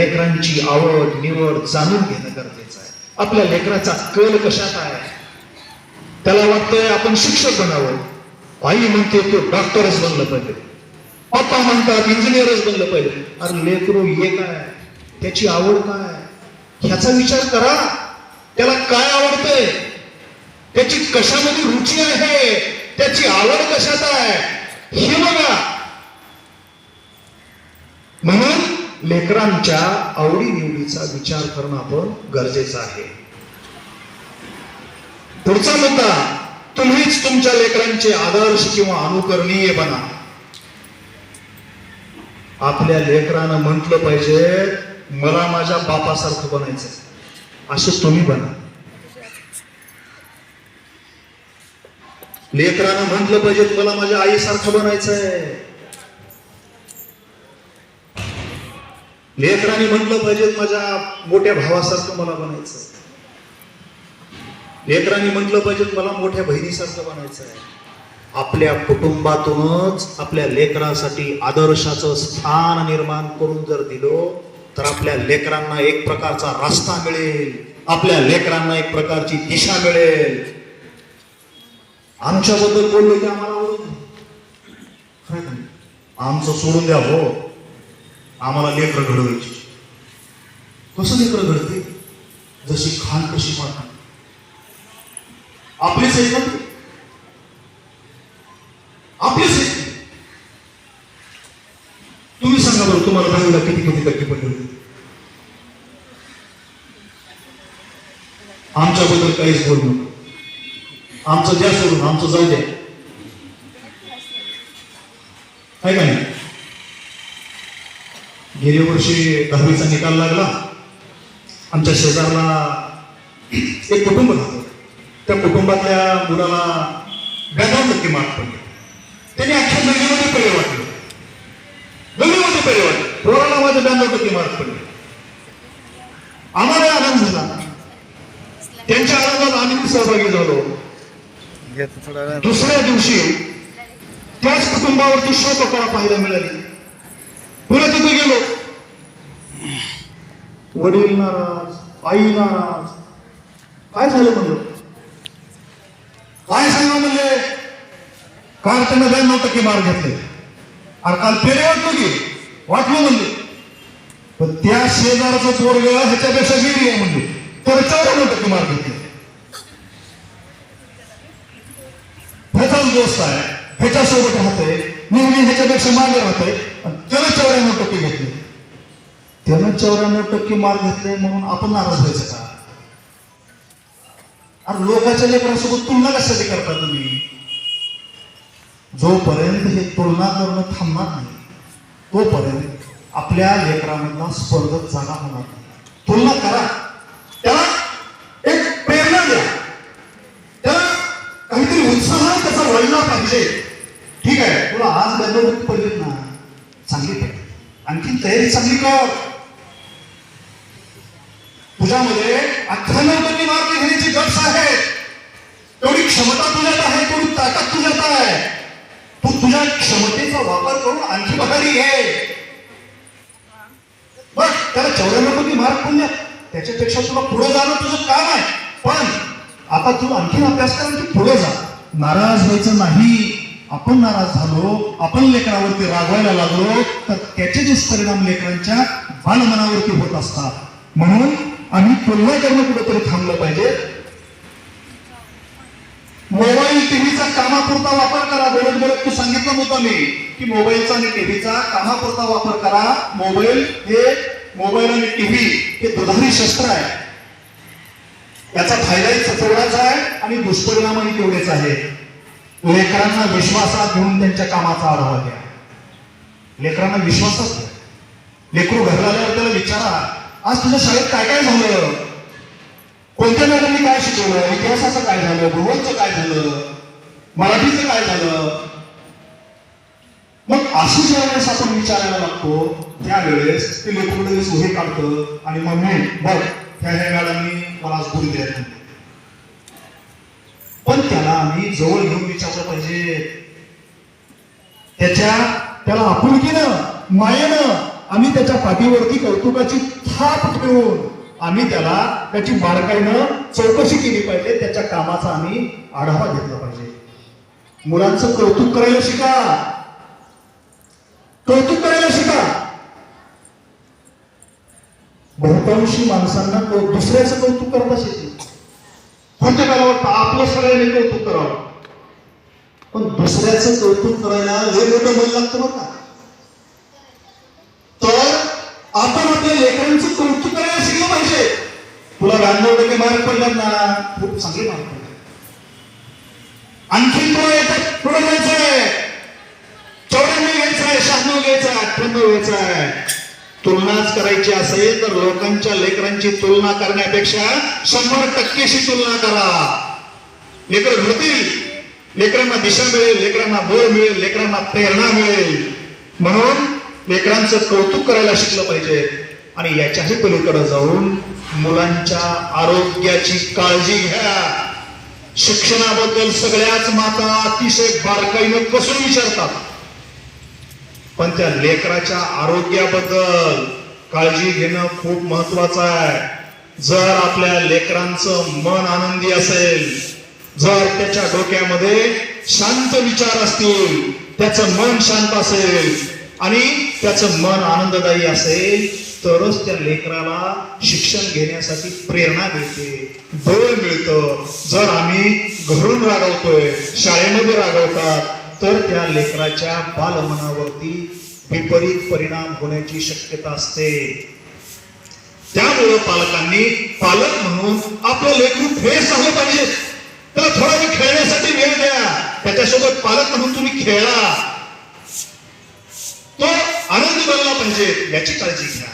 लेकरांची आवड निवड जाणून घेणं गरजेचं आहे. आपल्या लेकराचा कल कशात आहे? त्याला वाटतंय आपण शिक्षक बनावं. आई म्हणते तो डॉक्टरच बनलं पाहिजे. पप्पा म्हणतात इंजिनियरच बनलं पाहिजे. अरे लेकरू हे काय? त्याची आवड काय? ह्याचा विचार करा. त्याला काय आवडतंय? त्याची कशामध्ये रुची आहे? त्याची आवड कशात आहे? हे बघा म्हणून लेकरांच्या आवडीनिवडीचा विचार करणं आपण गरजेचं आहे. पुढचा मुद्दा तुम्हीच तुमच्या लेकरांचे आदर्श किंवा अनुकरणीय बना. आपल्या लेकरानं म्हटलं पाहिजे मला माझ्या बापासारखं बनायचं असं तुम्ही बना. लेकरानं म्हटलं पाहिजे मला माझ्या आईसारखं बनायचंय. लेकराने म्हटलं पाहिजे माझ्या मोठ्या भावासारखं मला बनायचं लेकराने म्हटलं पाहिजे मला मोठ्या बहिणीसारखं बनायचं आहे आपल्या कुटुंबातूनच आपल्या लेकरासाठी आदर्शाचं स्थान निर्माण करून जर दिलो तर आपल्या लेकरांना एक प्रकारचा रस्ता मिळेल. आपल्या लेकरांना एक प्रकारची दिशा मिळेल. आमच्याबद्दल बोललो की आम्हाला आमचं सोडून द्या हो. आम्हाला लेकर घडवायची. कसं लेकर घडते? जशी खान कशी पाहतात आपलीच आहे ना आपलीच आहे. तुम्ही सांगा बरं तुम्हाला दहावीला किती किती टक्के पडले? आमच्याबद्दल काहीच बोल नको. आमचं द्या सोडून आमचं जाऊ द्या. काय का नाही? गेल्या वर्षी दहावीचा निकाल लागला. आमच्या शेजारला एक कुटुंब राहतं त्या कुटुंबातल्या मुलाला ब्याण्णव टक्के मार्क पडले. त्याने अख्ख्या नगरीमध्ये पहिले वाटले. नगरीमध्ये पहिले वाटले. पोराला माझे ब्याण्णव टक्के मार्क पडले. आम्हाला आनंद झाला. त्यांच्या आनंदात आम्ही सहभागी झालो. दुसऱ्या दिवशी त्याच कुटुंबावरती शोककळा पाहायला मिळाली. पुन्हा तिथे गेलो. वडील नाराज आई नाराज. काय झालं म्हणलं? काय सांगा म्हणले? काल त्यांना ब्याण्णव टक्के मार्क घेतले. अरे काल फेरे वाटलो की? वाटलो म्हणले. पण त्या शेजाराचं पोरग ह्याच्यापेक्षा गेली आहे म्हणले. तर चौऱ्याण्णव टक्के मार्क घेतले. ह्याचाच दोस्त आहे. ह्याच्यासोबत राहतंय. नेहमी ह्याच्यापेक्षा मागे राहतंय. टक्के घेतले. त्यानं चौऱ्याण्णव टक्के मार्क घेतले म्हणून आपण नाराज व्हायचं का? अरे लोकांच्या लेकरांसोबत तुलना कशासाठी करता तुम्ही? जोपर्यंत हे तुलना करणं थांबणार नाही तोपर्यंत आपल्या लेकरांना स्पर्धक जागा होणार नाही. तुलना करा. आणखी तुझ्यामध्ये अठ्ठ्याण्णव टक्के मार्क घेण्याची गट्स आहे. तेवढी क्षमता तुझ्यात आहे तेवढी ताकद तुझ्यात आहे. तू तुझ्या क्षमतेचा वापर करून आणखी बघारी घे. बघ त्याला चौऱ्याण्णव टक्के मार्क पडले त्याच्यापेक्षा तुला पुढे जाणं तुझं काम आहे. पण आता तू आणखीन अभ्यास कर आणि पुढे जा. नाराज व्हायचं नाही. आपण नाराज झालो आपण लेकरावरती रागवायला लागलो तर त्याचे दुष्परिणाम लेकरांच्या बालमनावरती होत असतात. म्हणून आम्ही पुन्हा करणं कुठेतरी थांबलं पाहिजे. मोबाईल टीव्हीचा कामापुरता वापर करा. बोलत बोलत तू सांगितलं होतं मी की मोबाईलचा आणि टीव्हीचा कामापुरता वापर करा. मोबाईल हे मोबाईल आणि टीव्ही हे दुधारी शस्त्र आहे. याचा फायदाही तेवढाच आहे आणि दुष्परिणामही तेवढेच आहे. लेकरांना विश्वासात घेऊन त्यांच्या कामाचा आढावा घ्या. लेकरांना विश्वासच घ्या. लेकरू घरला आल्यावर त्याला विचारा आज तुझ्या शाळेत काय काय झालं? कोणत्या मॅडमनी काय शिकवलं? इतिहासाचं काय झालं? भूगोलचं काय झालं? मराठीचं काय झालं? मग असं ज्या वेळेस आपण विचारायला लागतो त्यावेळेस ते लेकरू लगेच उभे काढतं आणि मग मी बघ ह्या ह्या मॅडमनी मला आज गुरु द्यायला त्याला आम्ही जवळ घेऊन विचारलं पाहिजे. त्याच्या त्याला आपुलकीनं मायेनं आम्ही त्याच्या पाठीवरती कौतुकाची थाप ठेवून आम्ही त्याला त्याची बारकाईनं चौकशी केली पाहिजे. त्याच्या कामाचा आम्ही आढावा घेतला पाहिजे. मुलांचं कौतुक करायला शिका. कौतुक करायला शिका. बहुतांशी माणसांना दुसऱ्याचं कौतुक करता शिकले कोणत्या मला वाटतं आपलं सगळ्यांनी कौतुक करावं. पण दुसऱ्याचं कौतुक करायला हे मोठं मन लागतं बरं का? तर आपण आपल्या लेकरांचं कौतुक करायला शिकलं पाहिजे. तुला ब्याण्णव टक्के मार्क पडल्यात ना खूप चांगले मार्क पडले. आणखी तुला याच्यात पुढे जायचंय. चौऱ्याण्णव घ्यायचं आहे शहाण्णव घ्यायचं आहे अठ्ठ्याण्णव घ्यायचं आहे तुलनाच करायची असेल तर लोकांच्या लेकरांची तुलना करण्यापेक्षा शंभर टक्केशी तुलना करा. लेकर घडतील लेकरांना दिशा मिळेल लेकरांना बळ मिळेल लेकरांना प्रेरणा मिळेल. म्हणून लेकरांचं कौतुक करायला शिकलं पाहिजे. आणि याच्याही पलीकडे जाऊन मुलांच्या आरोग्याची काळजी घ्या. शिक्षणाबद्दल सगळ्याच माता अतिशय बारकाईने कसून विचारतात. पण त्या लेकराच्या आरोग्याबद्दल काळजी घेणं खूप महत्वाचं आहे. जर आपल्या लेकरांचं मन आनंदी असेल जर त्याच्या डोक्यामध्ये शांत विचार असतील त्याचं मन शांत असेल आणि त्याचं मन आनंददायी असेल तरच त्या लेकराला शिक्षण घेण्यासाठी प्रेरणा मिळते बळ मिळतं. जर आम्ही घरून रागवतोय शाळेमध्ये रागवतात तर त्या लेकराच्या बालमनावरती विपरीत परिणाम होण्याची शक्यता असते. त्यामुळं पालकांनी पालक म्हणून आपलं लेकरू फ्रेश झालं पाहिजे. त्याला थोडा वेळ खेळण्यासाठी वेळ द्या. त्याच्यासोबत पालक म्हणून तुम्ही खेळा. तो आनंद बनला पाहिजे याची काळजी घ्या.